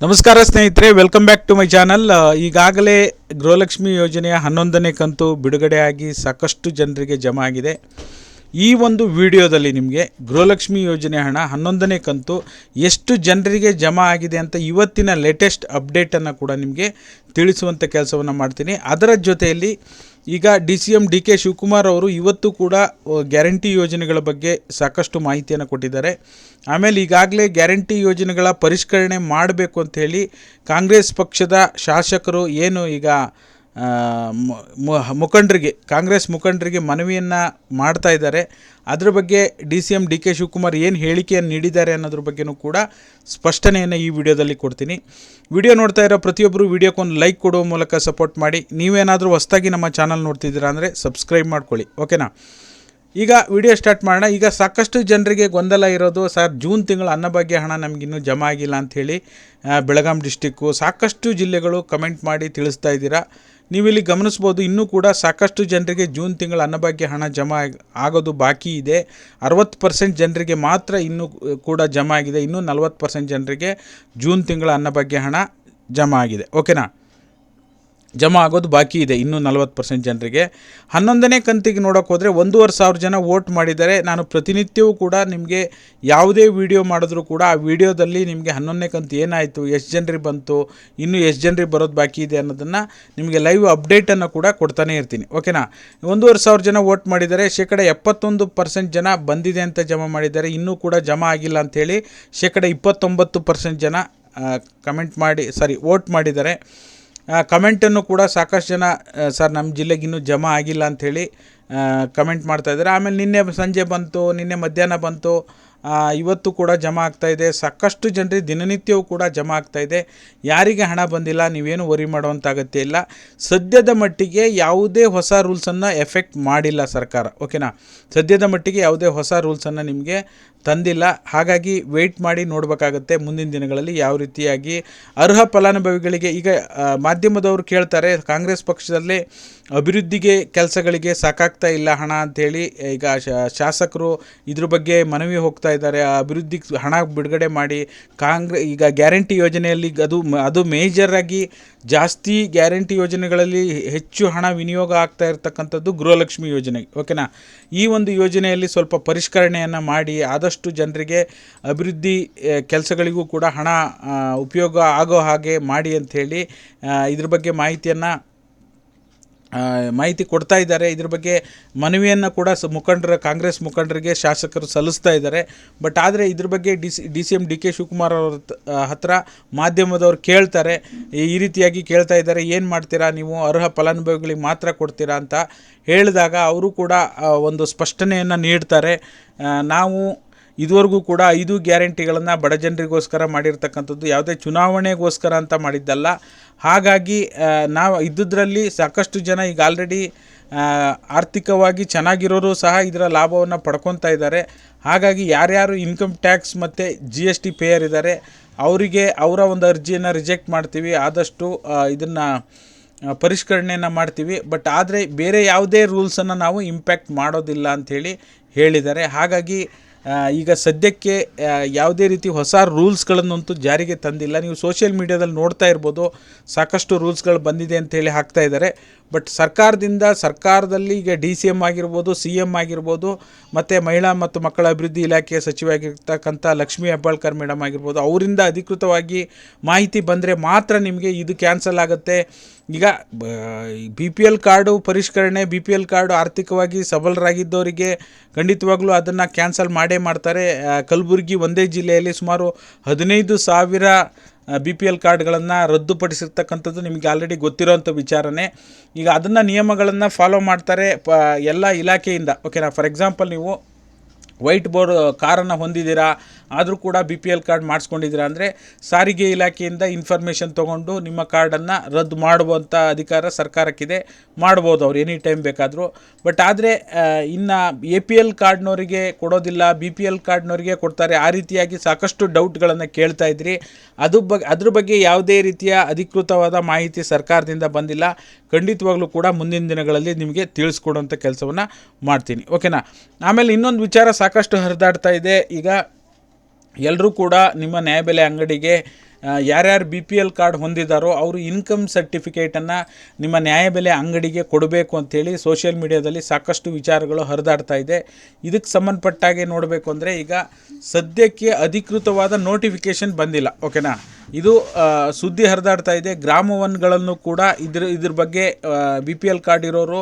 ನಮಸ್ಕಾರ ಸ್ನೇಹಿತರೆ welcome back to my channel ಈಗಾಗಲೇ ಗೃಹಲಕ್ಷ್ಮಿ ಯೋಜನೆಯ ಹನ್ನೊಂದನೇ ಕಂತು ಬಿಡುಗಡೆಯಾಗಿ ಸಾಕಷ್ಟು ಜನರಿಗೆ ಜಮಾ ಆಗಿದೆ. ಈ ಒಂದು ವಿಡಿಯೋದಲ್ಲಿ ನಿಮಗೆ ಗೃಹಲಕ್ಷ್ಮಿ ಯೋಜನೆ ಹಣ ಹನ್ನೊಂದನೇ ಕಂತು ಎಷ್ಟು ಜನರಿಗೆ ಜಮಾ ಆಗಿದೆ ಅಂತ ಇವತ್ತಿನ ಲೇಟೆಸ್ಟ್ ಅಪ್ಡೇಟನ್ನು ಕೂಡ ನಿಮಗೆ ತಿಳಿಸುವಂಥ ಕೆಲಸವನ್ನು ಮಾಡ್ತೀನಿ. ಅದರ ಜೊತೆಯಲ್ಲಿ ಈಗ D C M D K Shivakumar ಅವರು ಇವತ್ತು ಕೂಡ ಗ್ಯಾರಂಟಿ ಯೋಜನೆಗಳ ಬಗ್ಗೆ ಸಾಕಷ್ಟು ಮಾಹಿತಿಯನ್ನು ಕೊಟ್ಟಿದ್ದಾರೆ. ಆಮೇಲೆ ಈಗಾಗಲೇ ಗ್ಯಾರಂಟಿ ಯೋಜನೆಗಳ ಪರಿಷ್ಕರಣೆ ಮಾಡಬೇಕು ಅಂತ ಹೇಳಿ ಕಾಂಗ್ರೆಸ್ ಪಕ್ಷದ ಶಾಸಕರು ಏನು ಈಗ ಮುಖಂಡರಿಗೆ, ಕಾಂಗ್ರೆಸ್ ಮುಖಂಡರಿಗೆ ಮನವಿಯನ್ನು ಮಾಡ್ತಾ ಇದ್ದಾರೆ. ಅದ್ರ ಬಗ್ಗೆ D C M D K Shivakumar ಏನು ಹೇಳಿಕೆಯನ್ನು ನೀಡಿದ್ದಾರೆ ಅನ್ನೋದ್ರ ಬಗ್ಗೆನೂ ಕೂಡ ಸ್ಪಷ್ಟನೆಯನ್ನು ಈ ವಿಡಿಯೋದಲ್ಲಿ ಕೊಡ್ತೀನಿ. ವಿಡಿಯೋ ನೋಡ್ತಾ ಇರೋ ಪ್ರತಿಯೊಬ್ಬರು ವಿಡಿಯೋಕ್ಕೊಂದು ಲೈಕ್ ಕೊಡುವ ಮೂಲಕ ಸಪೋರ್ಟ್ ಮಾಡಿ. ನೀವೇನಾದರೂ ಹೊಸ್ದಾಗಿ ನಮ್ಮ ಚಾನಲ್ ನೋಡ್ತಿದ್ದೀರಾ ಅಂದರೆ ಸಬ್ಸ್ಕ್ರೈಬ್ ಮಾಡ್ಕೊಳ್ಳಿ. ಓಕೆನಾ? ಈಗ ವಿಡಿಯೋ ಸ್ಟಾರ್ಟ್ ಮಾಡೋಣ. ಈಗ ಸಾಕಷ್ಟು ಜನರಿಗೆ ಗೊಂದಲ ಇರೋದು, ಸರ್, ಜೂನ್ ತಿಂಗಳ ಅನ್ನಭಾಗ್ಯ ಹಣ ನಮಗಿನ್ನೂ ಜಮಾ ಆಗಿಲ್ಲ ಅಂಥೇಳಿ ಬೆಳಗಾಂ ಡಿಸ್ಟಿಕ್ಕು ಸಾಕಷ್ಟು ಜಿಲ್ಲೆಗಳು ಕಮೆಂಟ್ ಮಾಡಿ ತಿಳಿಸ್ತಾ ಇದ್ದೀರಾ. ನೀವಿಲ್ಲಿ ಗಮನಿಸ್ಬೋದು ಇನ್ನೂ ಕೂಡ ಸಾಕಷ್ಟು ಜನರಿಗೆ ಜೂನ್ ತಿಂಗಳ ಅನ್ನಭಾಗ್ಯ ಹಣ ಜಮಾ ಆಗೋದು ಬಾಕಿ ಇದೆ. ಅರವತ್ತು ಪರ್ಸೆಂಟ್ ಜನರಿಗೆ ಮಾತ್ರ ಇನ್ನೂ ಕೂಡ ಜಮಾ ಆಗಿದೆ. ಇನ್ನೂ ನಲವತ್ತು ಪರ್ಸೆಂಟ್ ಜನರಿಗೆ ಜೂನ್ ತಿಂಗಳ ಅನ್ನಭಾಗ್ಯ ಹಣ ಜಮಾ ಆಗಿದೆ. ಓಕೆನಾ? ಜಮಾ ಆಗೋದು ಬಾಕಿ ಇದೆ, ಇನ್ನೂ ನಲವತ್ತು ಪರ್ಸೆಂಟ್ ಜನರಿಗೆ. ಹನ್ನೊಂದನೇ ಕಂತಿಗೆ ನೋಡೋಕೆ ಹೋದರೆ ಒಂದೂವರೆ ಸಾವಿರ ಜನ ವೋಟ್ ಮಾಡಿದ್ದಾರೆ. ನಾನು ಪ್ರತಿನಿತ್ಯವೂ ಕೂಡ ನಿಮಗೆ ಯಾವುದೇ ವಿಡಿಯೋ ಮಾಡಿದ್ರೂ ಕೂಡ ಆ ವಿಡಿಯೋದಲ್ಲಿ ನಿಮಗೆ ಹನ್ನೊಂದನೇ ಕಂತು ಏನಾಯಿತು, ಎಷ್ಟು ಜನರಿಗೆ ಬಂತು, ಇನ್ನೂ ಎಷ್ಟು ಜನರಿಗೆ ಬರೋದು ಬಾಕಿ ಇದೆ ಅನ್ನೋದನ್ನು ನಿಮಗೆ ಲೈವ್ ಅಪ್ಡೇಟನ್ನು ಕೂಡ ಕೊಡ್ತಾನೆ ಇರ್ತೀನಿ. ಓಕೆನಾ? ಒಂದೂವರೆ ಸಾವಿರ ಜನ ವೋಟ್ ಮಾಡಿದ್ದಾರೆ. ಶೇಕಡ ಎಪ್ಪತ್ತೊಂದು ಪರ್ಸೆಂಟ್ ಜನ ಬಂದಿದೆ ಅಂತ ಜಮಾ ಮಾಡಿದ್ದಾರೆ. ಇನ್ನೂ ಕೂಡ ಜಮಾ ಆಗಿಲ್ಲ ಅಂಥೇಳಿ ಶೇಕಡ ಇಪ್ಪತ್ತೊಂಬತ್ತು ಪರ್ಸೆಂಟ್ ಜನ ಕಮೆಂಟ್ ಮಾಡಿ ಸಾರಿ ವೋಟ್ ಮಾಡಿದ್ದಾರೆ. ಕಮೆಂಟನ್ನು ಕೂಡ ಸಾಕಷ್ಟು ಜನ ಸರ್ ನಮ್ಮ ಜಿಲ್ಲೆಗೆ ಇನ್ನೂ ಜಮಾ ಆಗಿಲ್ಲ ಅಂಥೇಳಿ ಕಮೆಂಟ್ ಮಾಡ್ತಾ ಇದ್ದಾರೆ. ಆಮೇಲೆ ನಿನ್ನೆ ಸಂಜೆ ಬಂತು, ನಿನ್ನೆ ಮಧ್ಯಾಹ್ನ ಬಂತು ಇವತ್ತು ಕೂಡ ಜಮಾ ಆಗ್ತಾ ಇದೆ. ಸಾಕಷ್ಟು ಜನರಿಗೆ ದಿನನಿತ್ಯವೂ ಕೂಡ ಜಮಾ ಆಗ್ತಾ ಇದೆ. ಯಾರಿಗೆ ಹಣ ಬಂದಿಲ್ಲ, ನೀವೇನು ವರಿ ಮಾಡುವಂಥ ಅಗತ್ಯ ಇಲ್ಲ. ಸದ್ಯದ ಮಟ್ಟಿಗೆ ಯಾವುದೇ ಹೊಸ ರೂಲ್ಸನ್ನು ಎಫೆಕ್ಟ್ ಮಾಡಿಲ್ಲ ಸರ್ಕಾರ. ಓಕೆನಾ ಸದ್ಯದ ಮಟ್ಟಿಗೆ ಯಾವುದೇ ಹೊಸ ರೂಲ್ಸನ್ನು ನಿಮಗೆ ತಂದಿಲ್ಲ. ಹಾಗಾಗಿ ವೆಯ್ಟ್ ಮಾಡಿ ನೋಡಬೇಕಾಗತ್ತೆ. ಮುಂದಿನ ದಿನಗಳಲ್ಲಿ ಯಾವ ರೀತಿಯಾಗಿ ಅರ್ಹ ಫಲಾನುಭವಿಗಳಿಗೆ ಈಗ ಮಾಧ್ಯಮದವರು ಕೇಳ್ತಾರೆ, ಕಾಂಗ್ರೆಸ್ ಪಕ್ಷದಲ್ಲಿ ಅಭಿವೃದ್ಧಿಗೆ ಕೆಲಸಗಳಿಗೆ ಸಾಕಾಗ್ತಾ ಇಲ್ಲ ಹಣ ಅಂಥೇಳಿ ಈಗ ಶಾಸಕರು ಇದ್ರ ಬಗ್ಗೆ ಮನವಿ ಇದ್ದಾರೆ, ಆ ಅಭಿವೃದ್ಧಿಗೆ ಹಣ ಬಿಡುಗಡೆ ಮಾಡಿ ಕಾಂಗ್ರೆ, ಈಗ ಗ್ಯಾರಂಟಿ ಯೋಜನೆಯಲ್ಲಿ ಅದು ಅದು ಅದು ಮೇಜರಾಗಿ ಜಾಸ್ತಿ ಗ್ಯಾರಂಟಿ ಯೋಜನೆಗಳಲ್ಲಿ ಹೆಚ್ಚು ಹಣ ವಿನಿಯೋಗ ಆಗ್ತಾ ಇರತಕ್ಕಂಥದ್ದು ಗೃಹಲಕ್ಷ್ಮಿ ಯೋಜನೆ, ಓಕೆನಾ? ಈ ಒಂದು ಯೋಜನೆಯಲ್ಲಿ ಸ್ವಲ್ಪ ಪರಿಷ್ಕರಣೆಯನ್ನು ಮಾಡಿ ಆದಷ್ಟು ಜನರಿಗೆ ಅಭಿವೃದ್ಧಿ ಕೆಲಸಗಳಿಗೂ ಕೂಡ ಹಣ ಉಪಯೋಗ ಆಗೋ ಹಾಗೆ ಮಾಡಿ ಅಂಥೇಳಿ ಇದ್ರ ಬಗ್ಗೆ ಮಾಹಿತಿಯನ್ನು ಮಾಹಿತಿ ಕೊಡ್ತಾ ಇದ್ದಾರೆ. ಇದ್ರ ಬಗ್ಗೆ ಮನವಿಯನ್ನು ಕೂಡ ಸ ಮುಖಂಡರ, ಕಾಂಗ್ರೆಸ್ ಮುಖಂಡರಿಗೆ ಶಾಸಕರು ಸಲ್ಲಿಸ್ತಾ ಇದ್ದಾರೆ. ಬಟ್ ಆದರೆ ಇದ್ರ ಬಗ್ಗೆ D C D C M D K Shivakumar ಅವ್ರ ಹತ್ರ ಮಾಧ್ಯಮದವ್ರು ಕೇಳ್ತಾರೆ. ಈ ರೀತಿಯಾಗಿ ಕೇಳ್ತಾ ಇದ್ದಾರೆ. ಏನು ಮಾಡ್ತೀರಾ? ನೀವು ಅರ್ಹ ಫಲಾನುಭವಿಗಳಿಗೆ ಮಾತ್ರ ಕೊಡ್ತೀರಾ ಅಂತ ಹೇಳಿದಾಗ ಅವರು ಕೂಡ ಒಂದು ಸ್ಪಷ್ಟನೆಯನ್ನು ನೀಡ್ತಾರೆ. ನಾವು ಇದುವರೆಗೂ ಕೂಡ ಐದು ಗ್ಯಾರಂಟಿಗಳನ್ನು ಬಡ ಜನರಿಗೋಸ್ಕರ ಮಾಡಿರ್ತಕ್ಕಂಥದ್ದು ಯಾವುದೇ ಚುನಾವಣೆಗೋಸ್ಕರ ಅಂತ ಮಾಡಿದ್ದಲ್ಲ. ಹಾಗಾಗಿ ನಾವು ಇದ್ದುದರಲ್ಲಿ ಸಾಕಷ್ಟು ಜನ ಈಗ ಆಲ್ರೆಡಿ ಆರ್ಥಿಕವಾಗಿ ಚೆನ್ನಾಗಿರೋರು ಸಹ ಇದರ ಲಾಭವನ್ನು ಪಡ್ಕೊತಾ ಇದ್ದಾರೆ. ಹಾಗಾಗಿ ಯಾರ್ಯಾರು ಇನ್ಕಮ್ ಟ್ಯಾಕ್ಸ್ ಮತ್ತು ಜಿ ಎಸ್ ಟಿ ಪೇಯರ್ ಇದ್ದಾರೆ, ಅವರಿಗೆ ಅವರ ಒಂದು ಅರ್ಜಿಯನ್ನು ರಿಜೆಕ್ಟ್ ಮಾಡ್ತೀವಿ. ಆದಷ್ಟು ಇದನ್ನು ಪರಿಷ್ಕರಣೆಯನ್ನು ಮಾಡ್ತೀವಿ. ಬಟ್ ಆದರೆ ಬೇರೆ ಯಾವುದೇ ರೂಲ್ಸನ್ನು ನಾವು ಇಂಪ್ಯಾಕ್ಟ್ ಮಾಡೋದಿಲ್ಲ ಅಂಥೇಳಿ ಹೇಳಿದ್ದಾರೆ. ಹಾಗಾಗಿ ಈಗ ಸದ್ಯಕ್ಕೆ ಯಾವುದೇ ರೀತಿ ಹೊಸ ರೂಲ್ಸ್ಗಳನ್ನಂತೂ ಜಾರಿಗೆ ತಂದಿಲ್ಲ. ನೀವು ಸೋಷಿಯಲ್ ಮೀಡ್ಯಾದಲ್ಲಿ ನೋಡ್ತಾ ಇರ್ಬೋದು, ಸಾಕಷ್ಟು ರೂಲ್ಸ್ಗಳು ಬಂದಿದೆ ಅಂತೇಳಿ ಹಾಕ್ತಾ ಇದ್ದಾರೆ. ಬಟ್ ಸರ್ಕಾರದಿಂದ ಸರ್ಕಾರದಲ್ಲಿ ಈಗ ಡಿ ಸಿ ಎಂ ಆಗಿರ್ಬೋದು, ಸಿ ಎಂ ಆಗಿರ್ಬೋದು, ಮತ್ತು ಮಹಿಳಾ ಮತ್ತು ಮಕ್ಕಳ ಅಭಿವೃದ್ಧಿ ಇಲಾಖೆಯ ಸಚಿವಾಗಿರ್ತಕ್ಕಂಥ ಲಕ್ಷ್ಮೀ ಹೆಬ್ಬಾಳ್ಕರ್ ಮೇಡಮ್ ಆಗಿರ್ಬೋದು, ಅವರಿಂದ ಅಧಿಕೃತವಾಗಿ ಮಾಹಿತಿ ಬಂದರೆ ಮಾತ್ರ ನಿಮಗೆ ಇದು ಕ್ಯಾನ್ಸಲ್ ಆಗುತ್ತೆ. ಈಗ, ಬಿ ಪಿ ಎಲ್ ಕಾರ್ಡು ಪರಿಷ್ಕರಣೆ, ಬಿ ಪಿ ಎಲ್ ಕಾರ್ಡು ಆರ್ಥಿಕವಾಗಿ ಸಬಲರಾಗಿದ್ದವರಿಗೆ ಖಂಡಿತವಾಗ್ಲೂ ಅದನ್ನು ಕ್ಯಾನ್ಸಲ್ ಮಾಡೇ ಮಾಡ್ತಾರೆ. ಕಲಬುರಗಿ, ಒಂದೇ ಜಿಲ್ಲೆಯಲ್ಲಿ ಸುಮಾರು ಹದಿನೈದು ಸಾವಿರ ಬಿ ಪಿ ಎಲ್ ಕಾರ್ಡ್ಗಳನ್ನು ರದ್ದುಪಡಿಸಿರ್ತಕ್ಕಂಥದ್ದು ನಿಮಗೆ ಆಲ್ರೆಡಿ ಗೊತ್ತಿರೋವಂಥ ವಿಚಾರನೇ. ಈಗ ಅದನ್ನು ನಿಯಮಗಳನ್ನು ಫಾಲೋ ಮಾಡ್ತಾರೆ, ಪ, ಎಲ್ಲ ಇಲಾಖೆಯಿಂದ. ಓಕೆನಾ ಫಾರ್ ಎಕ್ಸಾಂಪಲ್ ನೀವು ವೈಟ್ ಬೋರ್ಡ್ ಕಾರನ್ನು ಹೊಂದಿದ್ದೀರಾ? ಆದರೂ ಕೂಡ ಬಿ ಪಿ ಎಲ್ ಕಾರ್ಡ್ ಮಾಡಿಸ್ಕೊಂಡಿದ್ದೀರಾ ಅಂದರೆ ಸಾರಿಗೆ ಇಲಾಖೆಯಿಂದ ಇನ್ಫಾರ್ಮೇಷನ್ ತೊಗೊಂಡು ನಿಮ್ಮ ಕಾರ್ಡನ್ನು ರದ್ದು ಮಾಡುವಂಥ ಅಧಿಕಾರ ಸರ್ಕಾರಕ್ಕಿದೆ. ಮಾಡ್ಬೋದು ಅವ್ರು ಎನಿ ಟೈಮ್ ಬೇಕಾದರೂ. ಬಟ್ ಆದರೆ ಇನ್ನು ಎ ಪಿ ಎಲ್ ಕಾರ್ಡ್ನವರಿಗೆ ಕೊಡೋದಿಲ್ಲ ಬಿ ಪಿ ಎಲ್ ಕಾರ್ಡ್ನವರಿಗೆ ಕೊಡ್ತಾರೆ, ಆ ರೀತಿಯಾಗಿ ಸಾಕಷ್ಟು ಡೌಟ್ಗಳನ್ನು ಕೇಳ್ತಾ ಇದ್ರಿ. ಅದು ಬಗ್ಗೆ ಅದ್ರ ಬಗ್ಗೆ ಯಾವುದೇ ರೀತಿಯ ಅಧಿಕೃತವಾದ ಮಾಹಿತಿ ಸರ್ಕಾರದಿಂದ ಬಂದಿಲ್ಲ. ಖಂಡಿತವಾಗ್ಲೂ ಕೂಡ ಮುಂದಿನ ದಿನಗಳಲ್ಲಿ ನಿಮಗೆ ತಿಳಿಸ್ಕೊಡುವಂಥ ಕೆಲಸವನ್ನು ಮಾಡ್ತೀನಿ. ಓಕೆನಾ ಆಮೇಲೆ ಇನ್ನೊಂದು ವಿಚಾರ ಸಾಕಷ್ಟು ಹರಿದಾಡ್ತಾ ಇದೆ. ಈಗ ಎಲ್ಲರೂ ಕೂಡ ನಿಮ್ಮ ನ್ಯಾಯಬೆಲೆ ಅಂಗಡಿಗೆ ಯಾರ್ಯಾರು ಬಿ ಪಿ ಎಲ್ ಕಾರ್ಡ್ ಹೊಂದಿದ್ದಾರೋ ಅವರು ಇನ್ಕಮ್ ಸರ್ಟಿಫಿಕೇಟನ್ನು ನಿಮ್ಮ ನ್ಯಾಯಬೆಲೆ ಅಂಗಡಿಗೆ ಕೊಡಬೇಕು ಅಂಥೇಳಿ ಸೋಷಿಯಲ್ ಮೀಡಿಯಾದಲ್ಲಿ ಸಾಕಷ್ಟು ವಿಚಾರಗಳು ಹರಿದಾಡ್ತಾ ಇದೆ. ಇದಕ್ಕೆ ಸಂಬಂಧಪಟ್ಟಾಗೆ ನೋಡಬೇಕು ಅಂದರೆ ಈಗ ಸದ್ಯಕ್ಕೆ ಅಧಿಕೃತವಾದ ನೋಟಿಫಿಕೇಷನ್ ಬಂದಿಲ್ಲ ಓಕೆನಾ ಇದು ಸುದ್ದಿ ಹರಿದಾಡ್ತಾ ಇದೆ. ಗ್ರಾಮ ಒನ್ಗಳನ್ನು ಕೂಡ ಇದ್ರ ಇದ್ರ ಬಗ್ಗೆ ಬಿ ಪಿ ಎಲ್ ಕಾರ್ಡ್ ಇರೋರು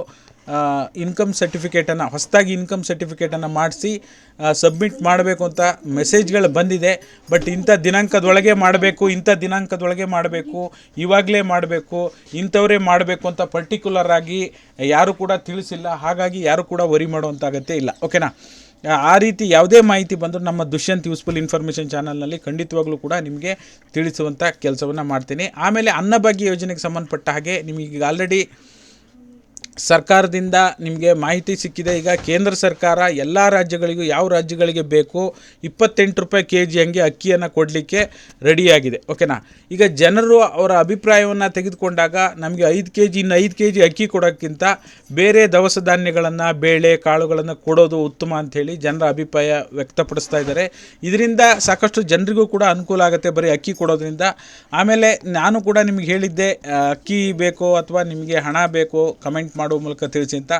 ಇನ್ಕಮ್ ಸರ್ಟಿಫಿಕೇಟನ್ನು ಹೊಸದಾಗಿ ಇನ್ಕಮ್ ಸರ್ಟಿಫಿಕೇಟನ್ನು ಮಾಡಿಸಿ ಸಬ್ಮಿಟ್ ಮಾಡಬೇಕು ಅಂತ ಮೆಸೇಜ್ಗಳು ಬಂದಿದೆ. ಬಟ್ ಇಂಥ ದಿನಾಂಕದೊಳಗೆ ಮಾಡಬೇಕು, ಇಂಥ ದಿನಾಂಕದೊಳಗೆ ಮಾಡಬೇಕು, ಇವಾಗಲೇ ಮಾಡಬೇಕು, ಇಂಥವರೇ ಮಾಡಬೇಕು ಅಂತ ಪರ್ಟಿಕ್ಯುಲರ್ ಆಗಿ ಯಾರು ಕೂಡ ತಿಳಿಸಿಲ್ಲ. ಹಾಗಾಗಿ ಯಾರು ಕೂಡ ವರಿ ಮಾಡುವಂಥ ಅಗತ್ಯ ಇಲ್ಲ. ಓಕೆನಾ ಆ ರೀತಿ ಯಾವುದೇ ಮಾಹಿತಿ ಬಂದರೂ ನಮ್ಮ ದುಷ್ಯಂತ್ ಯೂಸ್ಫುಲ್ ಇನ್ಫಾರ್ಮೇಷನ್ ಚಾನಲ್ನಲ್ಲಿ ಖಂಡಿತವಾಗ್ಲೂ ಕೂಡ ನಿಮಗೆ ತಿಳಿಸುವಂಥ ಕೆಲಸವನ್ನು ಮಾಡ್ತೀನಿ. ಆಮೇಲೆ ಅನ್ನಭಾಗ್ಯ ಯೋಜನೆಗೆ ಸಂಬಂಧಪಟ್ಟ ಹಾಗೆ ನಿಮಗೆ ಈಗ ಆಲ್ರೆಡಿ ಸರ್ಕಾರದಿಂದ ನಿಮಗೆ ಮಾಹಿತಿ ಸಿಕ್ಕಿದೆ. ಈಗ ಕೇಂದ್ರ ಸರ್ಕಾರ ಎಲ್ಲ ರಾಜ್ಯಗಳಿಗೂ ಯಾವ ರಾಜ್ಯಗಳಿಗೆ ಬೇಕು ಇಪ್ಪತ್ತೆಂಟು ರೂಪಾಯಿ ಕೆ ಜಿ ಹಂಗೆ ಅಕ್ಕಿಯನ್ನು ಕೊಡಲಿಕ್ಕೆ ರೆಡಿಯಾಗಿದೆ. ಓಕೆನಾ? ಈಗ ಜನರು ಅವರ ಅಭಿಪ್ರಾಯವನ್ನು ತೆಗೆದುಕೊಂಡಾಗ ನಮಗೆ ಐದು ಕೆ ಜಿ ಇನ್ನು ಐದು ಕೆ ಜಿ ಅಕ್ಕಿ ಕೊಡೋಕ್ಕಿಂತ ಬೇರೆ ದವಸ ಧಾನ್ಯಗಳನ್ನು, ಬೇಳೆ, ಕಾಳುಗಳನ್ನು ಕೊಡೋದು ಉತ್ತಮ ಅಂಥೇಳಿ ಜನರ ಅಭಿಪ್ರಾಯ ವ್ಯಕ್ತಪಡಿಸ್ತಾ ಇದ್ದಾರೆ. ಇದರಿಂದ ಸಾಕಷ್ಟು ಜನರಿಗೂ ಕೂಡ ಅನುಕೂಲ ಆಗುತ್ತೆ ಬರೀ ಅಕ್ಕಿ ಕೊಡೋದ್ರಿಂದ. ಆಮೇಲೆ ನಾನು ಕೂಡ ನಿಮಗೆ ಹೇಳಿದ್ದೆ ಅಕ್ಕಿ ಬೇಕೋ ಅಥವಾ ನಿಮಗೆ ಹಣ ಬೇಕೋ ಕಮೆಂಟ್ ಮಾಡೋ ಮೂಲಕ ತಿಳಿಸಿ ಅಂತ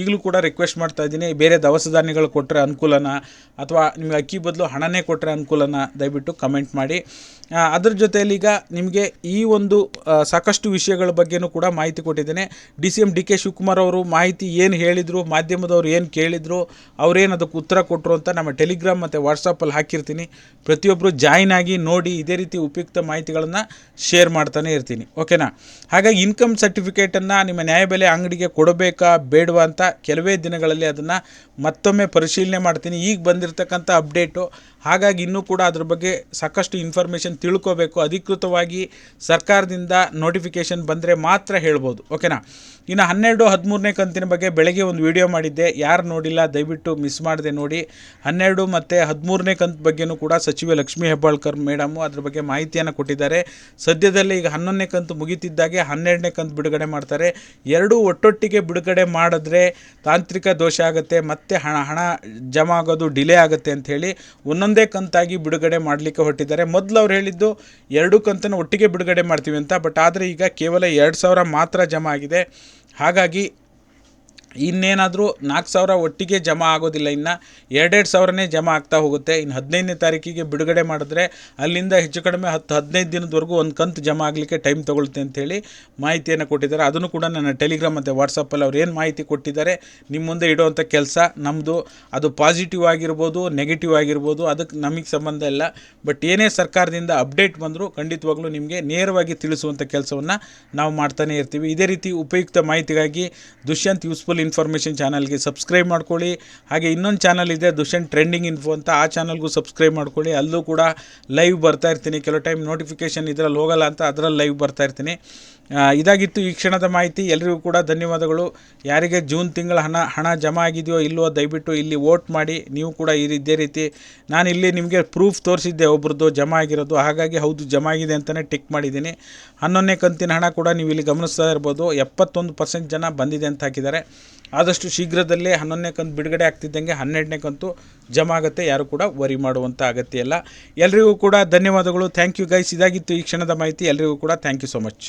ಈಗಲೂ ಕೂಡ ರಿಕ್ವೆಸ್ಟ್ ಮಾಡ್ತಾ ಇದ್ದೀನಿ. ಬೇರೆ ದವಸ ಧಾನ್ಯಗಳು ಕೊಟ್ಟರೆ ಅನುಕೂಲನ? ಅಥವಾ ನಿಮಗೆ ಅಕ್ಕಿ ಬದಲು ಹಣನೇ ಕೊಟ್ಟರೆ ಅನುಕೂಲನ? ದಯವಿಟ್ಟು ಕಮೆಂಟ್ ಮಾಡಿ. ಅದರ ಅದ್ರ ಜೊತೆಯಲ್ಲಿ ಈಗ ನಿಮಗೆ ಈ ಒಂದು ಸಾಕಷ್ಟು ವಿಷಯಗಳ ಬಗ್ಗೆನೂ ಕೂಡ ಮಾಹಿತಿ ಕೊಟ್ಟಿದ್ದೇನೆ. D C M D K Shivakumar ಅವರು ಮಾಹಿತಿ ಏನು ಹೇಳಿದರು, ಮಾಧ್ಯಮದವರು ಏನು ಕೇಳಿದರು, ಅವರೇನು ಅದಕ್ಕೆ ಉತ್ತರ ಕೊಟ್ಟರು ಅಂತ ನಮ್ಮ ಟೆಲಿಗ್ರಾಮ್ ಮತ್ತು ವಾಟ್ಸಪ್ಪಲ್ಲಿ ಹಾಕಿರ್ತೀನಿ. ಪ್ರತಿಯೊಬ್ಬರು ಜಾಯ್ನ್ ಆಗಿ ನೋಡಿ ಇದೇ ರೀತಿ ಉಪಯುಕ್ತ ಮಾಹಿತಿಗಳನ್ನು ಶೇರ್ ಮಾಡ್ತಾನೆ ಇರ್ತೀನಿ. ಓಕೆನಾ ಹಾಗಾಗಿ ಇನ್ಕಮ್ ಸರ್ಟಿಫಿಕೇಟನ್ನು ನಿಮ್ಮ ನ್ಯಾಯಬೆಲೆ ಅಂಗಡಿಗೆ ಕೊಡಬೇಕಾ ಬೇಡವಾ ಅಂತ ಕೆಲವೇ ದಿನಗಳಲ್ಲಿ ಅದನ್ನು ಮತ್ತೊಮ್ಮೆ ಪರಿಶೀಲನೆ ಮಾಡ್ತೀನಿ. ಈಗ ಬಂದಿರತಕ್ಕಂಥ ಅಪ್ಡೇಟು, ಹಾಗಾಗಿ ಇನ್ನೂ ಕೂಡ ಅದ್ರ ಬಗ್ಗೆ ಸಾಕಷ್ಟು ಇನ್ಫಾರ್ಮೇಷನ್ ತಿಳ್ಕೋಬೇಕು. ಅಧಿಕೃತವಾಗಿ ಸರ್ಕಾರದಿಂದ ನೋಟಿಫಿಕೇಷನ್ ಬಂದರೆ ಮಾತ್ರ ಹೇಳ್ಬೋದು. ಓಕೆನಾ? ಇನ್ನು ಹನ್ನೆರಡು, ಹದಿಮೂರನೇ ಕಂತಿನ ಬಗ್ಗೆ ಬೆಳಗ್ಗೆ ಒಂದು ವಿಡಿಯೋ ಮಾಡಿದ್ದೆ. ಯಾರು ನೋಡಿಲ್ಲ, ದಯವಿಟ್ಟು ಮಿಸ್ ಮಾಡದೆ ನೋಡಿ. ಹನ್ನೆರಡು ಮತ್ತು ಹದಿಮೂರನೇ ಕಂತು ಬಗ್ಗೆನೂ ಕೂಡ ಸಚಿವೆ ಲಕ್ಷ್ಮೀ ಹೆಬ್ಬಾಳ್ಕರ್ ಮೇಡಮು ಅದ್ರ ಬಗ್ಗೆ ಮಾಹಿತಿಯನ್ನು ಕೊಟ್ಟಿದ್ದಾರೆ. ಸದ್ಯದಲ್ಲೇ ಈಗ ಹನ್ನೊಂದನೇ ಕಂತು ಮುಗಿತಿದ್ದಾಗೆ ಹನ್ನೆರಡನೇ ಕಂತು ಬಿಡುಗಡೆ ಮಾಡ್ತಾರೆ. ಎರಡೂ ಒಟ್ಟೊಟ್ಟಿಗೆ ಬಿಡುಗಡೆ ಮಾಡಿದ್ರೆ ತಾಂತ್ರಿಕ ದೋಷ ಆಗುತ್ತೆ, ಮತ್ತೆ ಹಣ ಹಣ ಜಮಾ ಆಗೋದು ಡಿಲೇ ಆಗುತ್ತೆ ಅಂತ ಹೇಳಿ ಒಂದೊಂದೇ ಕಂತಾಗಿ ಬಿಡುಗಡೆ ಮಾಡಲಿಕ್ಕೆ ಹೊರಟಿದ್ದಾರೆ. ಮೊದಲು ಅವ್ರು ಹೇಳಿದ್ದು ಎರಡು ಕಂತನ್ನು ಒಟ್ಟಿಗೆ ಬಿಡುಗಡೆ ಮಾಡ್ತೀವಿ ಅಂತ, ಬಟ್ ಆದರೆ ಈಗ ಕೇವಲ ಎರಡು ಸಾವಿರ ಮಾತ್ರ ಜಮಾ ಆಗಿದೆ. ಹಾಗಾಗಿ ಇನ್ನೇನಾದರೂ ನಾಲ್ಕು ಸಾವಿರ ಒಟ್ಟಿಗೆ ಜಮಾ ಆಗೋದಿಲ್ಲ. ಇನ್ನು ಎರಡೆರಡು ಸಾವಿರನೇ ಜಮಾ ಆಗ್ತಾ ಹೋಗುತ್ತೆ. ಇನ್ನು ಹದಿನೈದನೇ ತಾರೀಕಿಗೆ ಬಿಡುಗಡೆ ಮಾಡಿದ್ರೆ ಅಲ್ಲಿಂದ ಹೆಚ್ಚು ಕಡಿಮೆ ಹತ್ತು ಹದಿನೈದು ದಿನದವರೆಗೂ ಒಂದು ಕಂತು ಜಮಾ ಆಗಲಿಕ್ಕೆ ಟೈಮ್ ತೊಗೊಳುತ್ತೆ ಅಂಥೇಳಿ ಮಾಹಿತಿಯನ್ನು ಕೊಟ್ಟಿದ್ದಾರೆ. ಅದನ್ನು ಕೂಡ ನನ್ನ ಟೆಲಿಗ್ರಾಮ್ ಮತ್ತು ವಾಟ್ಸಪ್ಪಲ್ಲಿ ಅವ್ರು ಏನು ಮಾಹಿತಿ ಕೊಟ್ಟಿದ್ದಾರೆ ನಿಮ್ಮ ಮುಂದೆ ಇಡುವಂಥ ಕೆಲಸ ನಮ್ಮದು ಅದು ಪಾಸಿಟಿವ್ ಆಗಿರ್ಬೋದು, ನೆಗೆಟಿವ್ ಆಗಿರ್ಬೋದು ಅದಕ್ಕೆ ನಮಗೆ ಸಂಬಂಧ ಇಲ್ಲ. ಬಟ್ ಏನೇ ಸರ್ಕಾರದಿಂದ ಅಪ್ಡೇಟ್ ಬಂದರೂ ಖಂಡಿತವಾಗ್ಲೂ ನಿಮಗೆ ನೇರವಾಗಿ ತಿಳಿಸುವಂಥ ಕೆಲಸವನ್ನು ನಾವು ಮಾಡ್ತಾನೆ ಇರ್ತೀವಿ. ಇದೇ ರೀತಿ ಉಪಯುಕ್ತ ಮಾಹಿತಿಗಾಗಿ ದುಷ್ಯಂತ್ ಯೂಸ್ಫುಲ್ ಇನ್ಫಾರ್ಮೇಷನ್ ಚಾನಲ್ಗೆ ಸಬ್ಸ್ಕ್ರೈಬ್ ಮಾಡ್ಕೊಳ್ಳಿ. ಹಾಗೆ ಇನ್ನೊಂದು ಚಾನಲ್ ಇದೆ, ದುಷ್ಯಂತ್ ಟ್ರೆಂಡಿಂಗ್ ಇನ್ಫೋ ಅಂತ ಆ ಚಾನಲ್ಗೂ ಸಬ್ಸ್ಕ್ರೈಬ್ ಮಾಡ್ಕೊಳ್ಳಿ. ಅಲ್ಲೂ ಕೂಡ ಲೈವ್ ಬರ್ತಾ ಇರ್ತೀನಿ. ಕೆಲವು ಟೈಮ್ ನೋಟಿಫಿಕೇಷನ್ ಇದರಲ್ಲಿ ಹೋಗಲ್ಲ ಅಂತ ಅದರಲ್ಲಿ ಲೈವ್ ಬರ್ತಾ ಇರ್ತೀನಿ. ಇದಾಗಿತ್ತು ಈ ಕ್ಷಣದ ಮಾಹಿತಿ. ಎಲ್ಲರಿಗೂ ಕೂಡ ಧನ್ಯವಾದಗಳು. ಯಾರಿಗೆ ಜೂನ್ ತಿಂಗಳ ಹಣ ಹಣ ಜಮಾ ಆಗಿದೆಯೋ ಇಲ್ಲವೋ ದಯವಿಟ್ಟು ಇಲ್ಲಿ ವೋಟ್ ಮಾಡಿ. ನೀವು ಕೂಡ ಈ ಇದೇ ರೀತಿ ನಾನು ಇಲ್ಲಿ ನಿಮಗೆ ಪ್ರೂಫ್ ತೋರಿಸಿದ್ದೆ ಒಬ್ರದ್ದು ಜಮಾ ಆಗಿರೋದು. ಹಾಗಾಗಿ ಹೌದು, ಜಮಾ ಆಗಿದೆ ಅಂತಲೇ ಟಿಕ್ ಮಾಡಿದ್ದೀನಿ. ಹನ್ನೊಂದನೇ ಕಂತಿನ ಹಣ ಕೂಡ ನೀವು ಇಲ್ಲಿ ಗಮನಿಸ್ತಾ ಇರ್ಬೋದು. ಎಪ್ಪತ್ತೊಂದು ಪರ್ಸೆಂಟ್ ಜನ ಬಂದಿದೆ ಅಂತ ಹಾಕಿದ್ದಾರೆ. ಆದಷ್ಟು ಶೀಘ್ರದಲ್ಲೇ ಹನ್ನೊಂದನೇ ಕಂತು ಬಿಡುಗಡೆ ಆಗ್ತಿದ್ದಂಗೆ ಹನ್ನೆರಡನೇ ಕಂತು ಜಮಾ ಆಗುತ್ತೆ. ಯಾರು ಕೂಡ ವರಿ ಮಾಡುವಂಥ ಅಗತ್ಯ ಇಲ್ಲ. ಎಲ್ರಿಗೂ ಕೂಡ ಧನ್ಯವಾದಗಳು. ಥ್ಯಾಂಕ್ ಯು ಗೈಸ್ ಇದಾಗಿತ್ತು ಈ ಕ್ಷಣದ ಮಾಹಿತಿ. ಎಲ್ರಿಗೂ ಕೂಡ ಥ್ಯಾಂಕ್ ಯು ಸೊ ಮಚ್